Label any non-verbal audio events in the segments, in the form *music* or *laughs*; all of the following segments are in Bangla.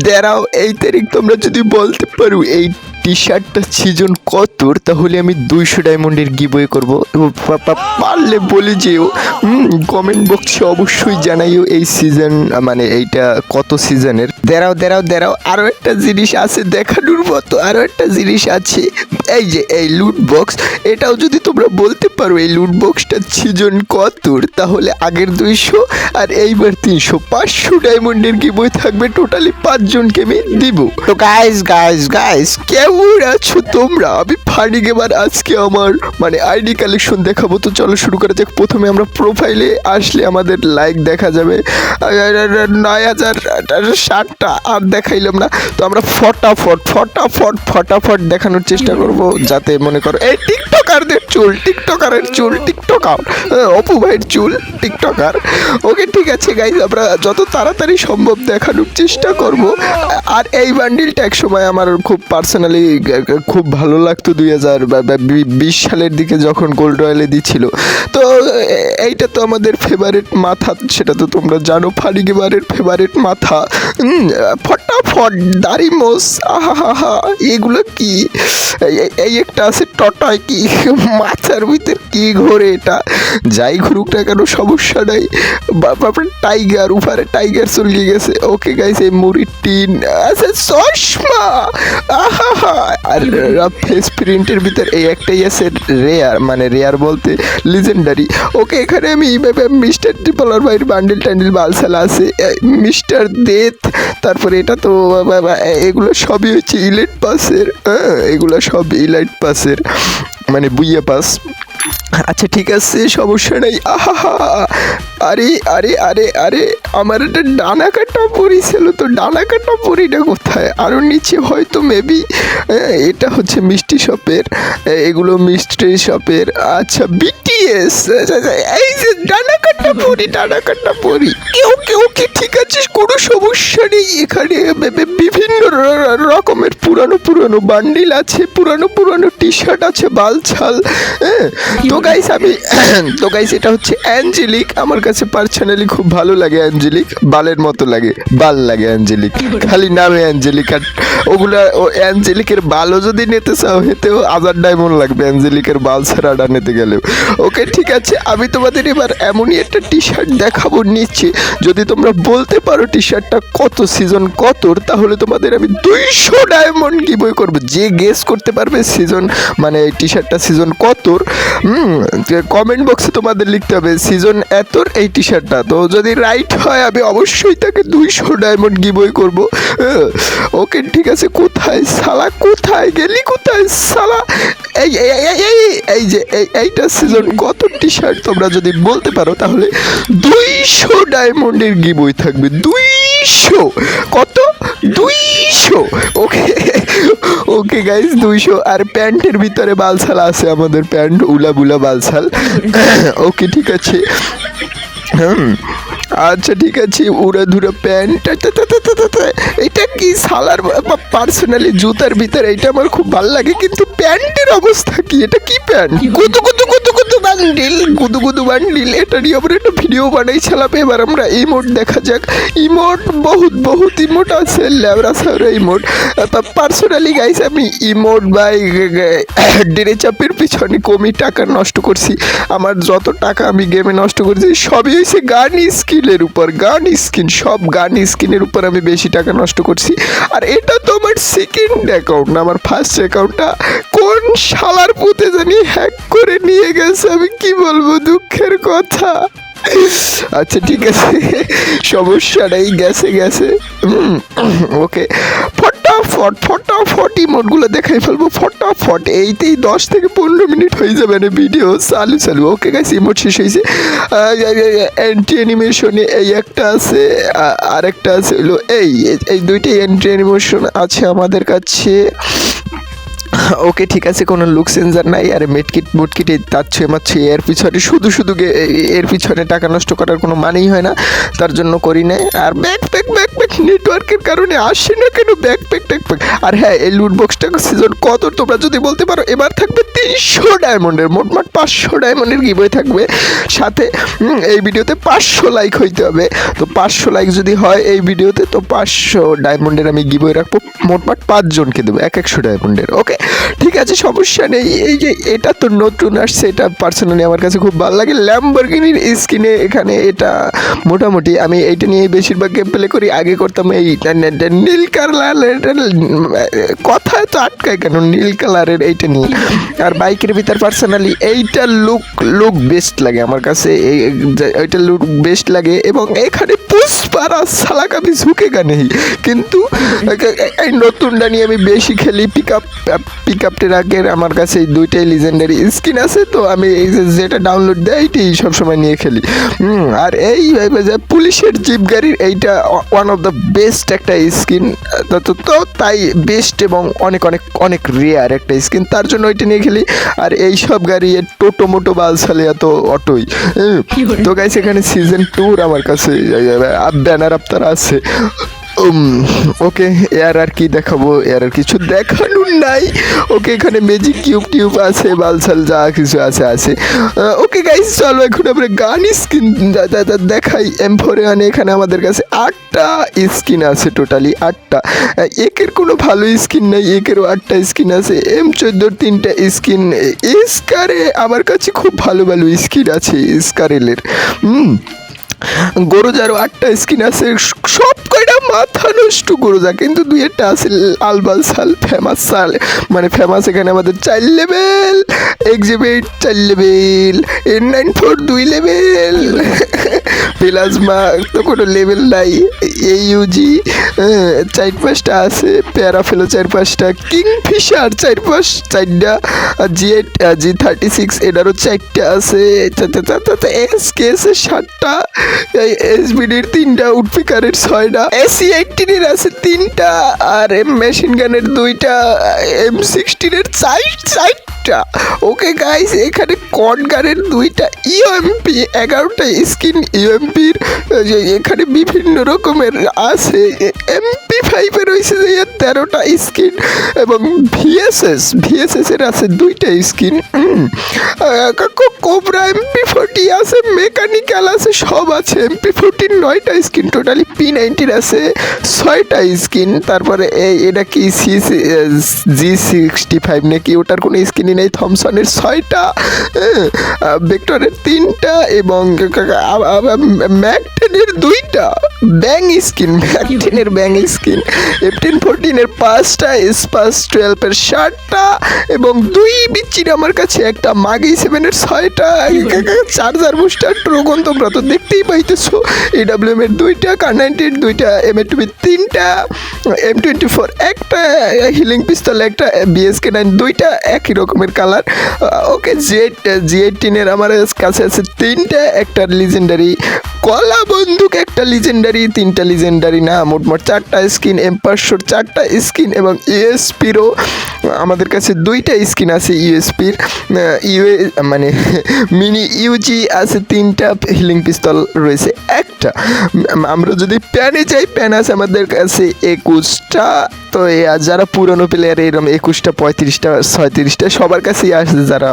দাঁড়াও এই তারিখ তোমরা যদি বলতে পারো এই টি শার্টটা সিজন কতর? তাহলে আমি দুইশো ডায়মন্ডের গিবয়ে করব। এবং পারলে বলে যেও। কমেন্ট বক্সে অবশ্যই জানাইও এই সিজন মানে এইটা কত সিজনের দাঁড়াও দাঁড়াও দাঁড়াও আরও একটা জিনিস আছে দেখানোর মতো আরও একটা জিনিস আছে। এই যে, এই লুট বক্স এটাও যদি তোমরা বলতে পারো এই লুট বক্সটা সিজন কতর, তাহলে আগের দুইশো আর এইবার তিনশো। পাঁচশো ডায়মন্ডের বই থাকবে টোটালি পাঁচজনকে আমি দিব। তো গাইস গাইস গাইস কেমন আছো তোমরা? আমি ফানি গেমার আজকে আমার মানে আইডি কালেকশন দেখাবো। তো চলো শুরু করা যাক। প্রথমে আমরা প্রোফাইলে আসলে আমাদের লাইক দেখা যাবে। নয় হাজার ষাটটা আর দেখাইলাম না। তো আমরা ফটাফট ফটাফট ফটাফট দেখানোর চেষ্টা করব যাতে মনে করো, এই টিকটকারদের চুল, টিকটকারের চুল, টিকটকার অপু ভাইয়ের চুল, টিকটকার। ওকে, ঠিক আছে গাইজ আমরা যত তাড়াতাড়ি সম্ভব দেখানোর চেষ্টা করব। আর এই বান্ডিলটা এক সময় আমার খুব পার্সোনালি খুব ভালো লাগতো দুই হাজার বিশ সালের দিকে যখন গোল্ড রয়েলে দিচ্ছিল। তো, এইটা তো আমাদের ফেভারিট মাথা, সেটা তো তোমরা জানো ফারিগেবারের ফেভারিট মাথা। ফটাফট দাড়ি মোস আহা এগুলো কি? এই- একটা আছে টটায় কি? মাথার ভিতর কি ঘোরে এটা? যাই ঘুরুক না কেন, সমস্যা নাই। বাপরে টাইগার, উপরে টাইগার চলে গেছে। ওকে গাইছে মুড়ির টিন। আছে চশমা! আহা আর ফেস প্রিন্টের ভিতর এই একটাই আছে রেয়ার মানে রেয়ার বলতে লিজেন্ডারি ওকে, এখানে আমি এইভাবে মিস্টার ট্রিপলার ভাইয়ের বান্ডিল ট্যান্ডিল বালসালা আছে মিস্টার দেথ তারপরে এটা তো এগুলো সবই হচ্ছে ইলেট পাসের হ্যাঁ এগুলো সব ইলাইট পাসের মানে বুইয়া পাস। আচ্ছা ঠিক আছে, সমস্যা নাই। আহা আরে আরে আরে আরে, আমার একটা ডানা কাটা পরি ছিল তো ডানা কাটা পরিটা কোথায়? আরও নিচে হয়তো মেবি এটা হচ্ছে মিষ্টি শপের এগুলো মিষ্টি শপের আচ্ছা বিটিএস এই যে ডানা কাটা পরি ডানা কাটা পরি ওকে ওকে ঠিক আছে কোনো সমস্যা নেই। এখানে বিভিন্ন রকমের পুরানো পুরানো বান্ডিল আছে, পুরানো পুরানো টি শার্ট আছে, বালছাল হ্যাঁ? তো গাইস আমি, *coughs* তো গাইস এটা হচ্ছে অ্যাঞ্জেলিক আমার কাছে পার্সোনালি খুব ভালো লাগে অ্যাঞ্জেলিক বালের মতো লাগে, বাল লাগে অ্যাঞ্জেলিক খালি নামে অ্যাঞ্জেলিক আর ওগুলা অ্যাঞ্জেলিকের বালও যদি নিতে চাও, হেতেও হাজার ডায়মন্ড লাগবে। অ্যাঞ্জেলিকের বাল ছাড়াটা নিতে গেলেও। ওকে ঠিক আছে, আমি তোমাদের এবার এমনই একটা টি শার্ট দেখাবো নিচ্ছি। যদি তোমরা বলতে পারো টি শার্টটা কত সিজন কতর, তাহলে তোমাদের আমি দুইশো ডায়মন্ড গিবই করব। যে গেস করতে পারবে সিজন মানে এই টি শার্টটা সিজন কতর কমেন্ট বক্সে তোমাদের লিখতে হবে সিজন এতর এই টি শার্টটা তো যদি রাইট হয়, আমি অবশ্যই তাকে দুইশো ডায়মন্ড গিবই করব। ওকে, ঠিক আছে, কোথায় সালা কোথায় গেলি কোথায় সালা এই এই, এই- এই যে, এই, এইটা সিজন কত টি শার্ট তোমরা যদি বলতে পারো তাহলে দুইশো ডায়মন্ডের গিবই থাকবে দুইশো। কত? দুইশো। ওকে ওকে গাইজ দুইশো। আর প্যান্টের ভিতরে বালসাল আছে আমাদের প্যান্ট উলা বুলা বালসাল *laughs* ওকে ঠিক আছে। হুম। আচ্ছা ঠিক আছে, উড়া ধুরা প্যান্ট। এটা কি সালার পার্সোনালি জুতার ভিতরে? এটা আমার খুব ভালো লাগে, কিন্তু প্যান্টের অবস্থা কি? এটা কি প্যান্ট? কুতু কুতু কুতু কুতু বান্ডিল কুতু কুতু বান্ডিল। এটা নিয়ে আমরা একটা ভিডিও বানাইছিলাম, এবার আমরা ইমোট দেখা যাক। ইমোট বহুত বহুত ইমোট আছে, ল্যাবরা সাবরা ইমোট। পার্সোনালি গাইস, আমি ইমোট বাই ডেরে চাপের পিছনে কমই টাকা নষ্ট করছি। আমার যত টাকা আমি গেমে নষ্ট করছি, সবই হয়েছে গান স্কিলের উপর, গান স্কিন, সব গান স্কিনের উপর আমি বেশি টাকা নষ্ট করছি। আর এটা তো আমার সেকেন্ড অ্যাকাউন্ট না, আমার ফার্স্ট অ্যাকাউন্টটা কোন শালার পুঁতে জানি হ্যাক করে নিয়ে গেছে, আমি কি বলব দুঃখের কথা। আচ্ছা ঠিক আছে। সমস্যাটাই গেছে গেছে। ওকে। ফটাফট ফটাফট ইমোটগুলো দেখাই ফেলব, ফটাফট। এইতেই দশ থেকে পনেরো মিনিট হয়ে যাবে না ভিডিও চালু চালু। ওকে গাইস ইমোট শেষ হয়েছে। অ্যান্টি অ্যানিমেশনে এই একটা আছে আরেকটা আছে এই এই দুইটাই অ্যান্টি অ্যানিমেশন আছে আমাদের কাছে। ওকে ঠিক আছে, কোনো লুক সেন্সার নাই, আর মেটকিট মুটকিটে মার ছুঁয়ে এর পিছনে শুধু শুধু এর পিছনে টাকা নষ্ট করার কোনো মানেই হয় না, তার জন্য করি না আর ব্যাকপ্যাক ব্যাকপ্যাক নেটওয়ার্কের কারণে আসে না কেন? ব্যাকপ্যাক ট্যাকপ্যাক আর হ্যাঁ এই লুট বক্সটা সিজন কত? তোমরা যদি বলতে পারো, এবার থাকবে তিনশো ডায়মন্ডের মোটমাট পাঁচশো ডায়মন্ডের গিবই থাকবে। সাথে এই ভিডিওতে পাঁচশো লাইক হইতে হবে। তো পাঁচশো লাইক যদি হয় এই ভিডিওতে, তো পাঁচশো ডায়মন্ডের আমি গিবই রাখব মোটমাট পাঁচজনকে দেবো, এক একশো ডায়মন্ডের ওকে ঠিক আছে, সমস্যা নেই। এই যে এটা তো নতুন আসছে এটা পার্সোনালি আমার কাছে খুব ভালো লাগে। ল্যাম্বরগিনির স্কিনে এখানে এটা মোটামুটি আমি এইটা নিয়ে বেশিরভাগ গেম প্লে করি। আগে করতাম এই নীল কালারের কথায় তো আটকায় কেন? নীল কালারের এইটা নিয়ে। আর বাইকের ভিতর পার্সোনালি এইটা লুক লুক বেস্ট লাগে আমার কাছে। এই এই- এইটা লুক বেস্ট লাগে এবং এখানে পুষ্পারা সালাক আমি ঝুঁকেগা নেই। কিন্তু এই নতুনটা নিয়ে আমি বেশি খেলি পিক আপ পিক আপ ট্রাকের আমার কাছে এই দুইটাই লিজেন্ডারি স্কিন আছে তো আমি এই যে যেটা ডাউনলোড দেয় এইটাই সবসময় নিয়ে খেলি। আর এই যে পুলিশের জিপ গাড়ির এইটা ওয়ান অফ দ্য বেস্ট একটা স্কিন তো তো- তাই বেস্ট এবং অনেক অনেক অনেক রেয়ার একটা স্কিন তার জন্য ওইটা নিয়ে খেলি। আর এই সব গাড়ি এর টোটো মোটো বালসালে এত অটোই। তো গাইস এখানে সিজন টুর আমার কাছে ব্যানার আপনার আছে। ওকে এর আর কি দেখাবো? এর আর কিছু দেখানোর নাই। ওকে, এখানে ম্যাজিক কিউব টিউব আছে বালসাল যা কিছু আছে আছে। ওকে গাইস চলো এখন আমরা গান স্কিন দেখাই। এম ফোরে এখানে আমাদের কাছে আটটা স্কিন আছে টোটালি আটটা। একের কোনো ভালো স্কিন নেই, একেরও আটটা স্কিন আছে। এম চোদ্দোর তিনটা স্কিন স্কারে আমার কাছে খুব ভালো ভালো স্কিন আছে স্কারেলের হুম। গরুজারও আটটা স্কিন আছে, সব কয়টা মাথা নষ্ট গরুজা, কিন্তু দুই একটা আছে আলবাল সাল, ফেমাস সাল। মানে ফেমাস এখানে আমাদের চার লেভেল, এক্সিবিট চার লেভেল, এন নাইন ফোর দুই লেভেল। প্লাজমা তো কোনো লেভেল নাই এই ইউজি চার পাঁচটা আছে, প্যারাফেলো চার পাঁচটা, কিংফিশার চার পাঁচ, চারটা G eight G thirty six, এটারও চারটা আছে এস কে কেসের সাতটা এসবিডির তিনটা উডপিকারের ছয়টা এসি এইটিনের আছে তিনটা, আর এম মেশিন গানের দুইটা এম সিক্সটিনের চার চারটা ওকে গাইস এখানে কট গানের দুইটা ইউএমপি এগারোটা স্কিন ইউএমপির এখানে বিভিন্ন রকমের আছে এমপি ফাইভের রয়েছে যে তেরোটা স্কিন এবং ভিএসএস ভিএসএস এর আছে দুইটা স্কিন কোবরা এমপি ফোর্টি আছে মেকানিক্যাল আছে, সব আছে। এমপি ফোর্টির নয়টা স্কিন টোটালি পি নাইনটির আছে, ছয়টা স্কিন তারপরে এই, এটা কি সি জি সিক্সটি ফাইভ নাকি ওটার কোনো নেই থমসনের ছয়টা ভেক্টরের তিনটা এবং ম্যাকটেনের দুইটা। ব্যাং স্কিন ম্যাকটেনের ব্যাং স্কিন। এফটিন ফোরটিনের পাঁচটা স্পাস টুয়েলভের ষাটটা এবং দুই বিচ্ছির আমার কাছে, একটা মাগি সেভেনের ছয়টা চার্জার বুস্টার ট্রোগন তোমরা তো দেখতেই পাইতেছো। এডাব্লিউএম এর দুইটা কার নাইনটির দুইটা এম এ টুবি তিনটা এম টোয়েন্টি ফোর একটা হিলিং পিস্তল একটা বিএসকে নাইন দুইটা, একই রকমের কালার ওকে জেড জি এইটিনের আমার কাছে আছে তিনটা, একটা লিজেন্ডারি কলা বন্দুক, একটা লিজেন্ডারি তিনটা লিজেন্ডারি না, মোটমোট চারটা স্কিন এম পাঁচশোর চারটা স্কিন এবং ইউএসপিরও আমাদের কাছে দুইটা স্কিন আছে ইউএসপির ইউএ মানে *laughs* মিনি ইউজি আছে তিনটা হিলিং পিস্তল রয়েছে একটা। আমরা যদি প্যানে যাই, প্যান আছে আমাদের কাছে একুশটা, তো যারা পুরনো প্লেয়ার এরকম একুশটা, পঁয়ত্রিশটা, ছয়ত্রিশটা, সবার কাছেই আসে যারা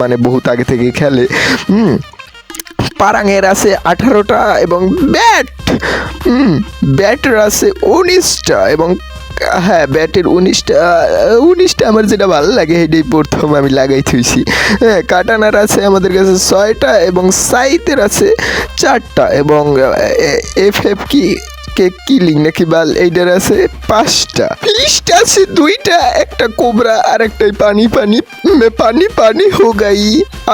মানে বহুত আগে থেকে খেলে। হুম, পারাঙের আছে আঠারোটা এবং ব্যাট! ব্যাটের আছে উনিশটা এবং হ্যাঁ ব্যাটের উনিশটা উনিশটা আমার যেটা ভালো লাগে সেটাই প্রথম আমি লাগাই থুইছি। হ্যাঁ কাটানার আছে আমাদের কাছে ছয়টা এবং সাইতের আছে চারটা এবং এফ এফ কি? কে কিলিং নাকি বাল? এইটার আছে পাঁচটা। ফিস্ট আছে দুইটা, একটা কোবরা আর একটাই পানি পানি পানি পানি হো গাই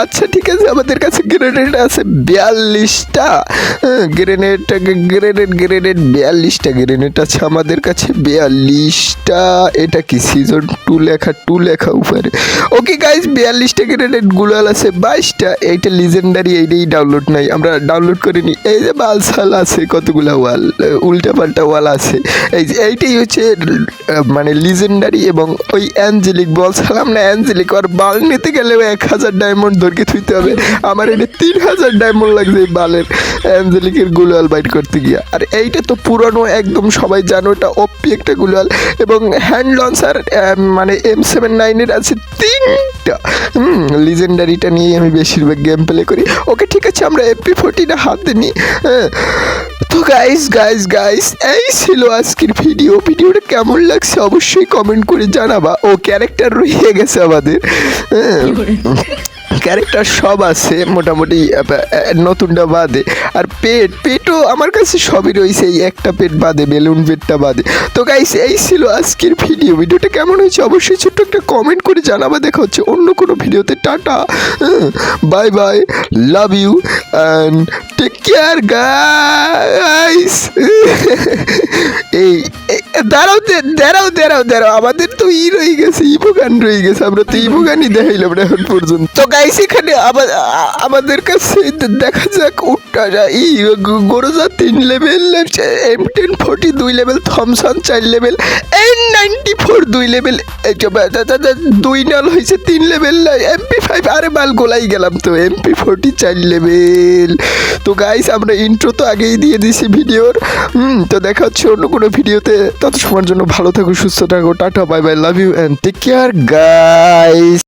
আচ্ছা ঠিক আছে, আমাদের কাছে গ্রেনেড আছে বিয়াল্লিশটা। গ্রেনেড গ্রেনেড গ্রেনেড বিয়াল্লিশটা গ্রেনেড আছে আমাদের কাছে বিয়াল্লিশটা। এটা কি সিজন টু লেখা টু লেখা উপরে? ওকে গাইজ বিয়াল্লিশটা গ্রেনেড গুলাল আছে বাইশটা। এইটা লিজেন্ডারি এইটাই ডাউনলোড নাই। আমরা ডাউনলোড করে নিই এই যে বালসাল আছে কতগুলা ওয়াল উল্টা পাল্টা ওয়াল আছে। এই যে এইটাই হচ্ছে মানে লিজেন্ডারি এবং ওই অ্যাঞ্জেলিক বল বলছিলাম না অ্যাঞ্জেলিক আর বাল নিতে গেলেও এক হাজার ডায়মন্ড ধরকে থুইতে হবে। আমার এটা তিন হাজার ডায়মন্ড লাগছে এই বালের অ্যাঞ্জেলিকের গুলোয়াল বাইট করতে গিয়া। আর এইটা তো পুরনো একদম সবাই জানো, এটা ওপি একটা গুলোয়াল। এবং হ্যান্ড লঞ্চার মানে এম সেভেন নাইনের আছে তিনটা। হুম লিজেন্ডারিটা নিয়ে আমি বেশিরভাগ গেম প্লে করি। ওকে, ঠিক আছে, আমরা এপি ফোরটিটা হাতে নিই হ্যাঁ। তো গাইস গাইস গাইস এই ছিল আজকের ভিডিও ভিডিওটা কেমন লাগছে অবশ্যই কমেন্ট করে জানাবা। ও ক্যারেক্টার রয়ে গেছে আমাদের। হ্যাঁ। ক্যারেক্টার সব আছে, মোটামুটি নতুনটা বাদে। আর পেট, পেটও আমার কাছে সবই রয়েছে, এই একটা পেট বাদে, বেলুন পেটটা বাদে। তো গাইস এই ছিল আজকের ভিডিও ভিডিওটা কেমন হয়েছে অবশ্যই ছোট্ট একটা কমেন্ট করে জানাবা। দেখা হচ্ছে অন্য কোনো ভিডিওতে tata bye bye love you and take care guys এই- দাঁড়াও দাঁড়াও দাঁড়াও দাঁড়াও। আমাদের তো ই রয়ে গেছে ইভোগান রয়ে গেছে। আমরা তো ইভোগানই দেখাইলাম না এখন পর্যন্ত। তো গাইস এখানে আমাদের কাছে দেখা যাক উট্টা ই গোরজা তিন লেভেল এম টেন ফোর্টি দুই লেভেল থমসন চার লেভেল এন নাইনটি ফোর দুই লেভেল দুই নাল হয়েছে তিন লেভেল এমপি ফাইভ আরে মাল গোলাই গেলাম তো এমপি ফোর্টি চার লেভেল তো গাইস আমরা ইন্ট্রো তো আগেই দিয়ে দিছি ভিডিওর। হুম তো দেখা হচ্ছে অন্য কোনো ভিডিওতে। তত সময়ের জন্য ভালো থাকো, সুস্থ থাকো, tata bye bye love you and take care guys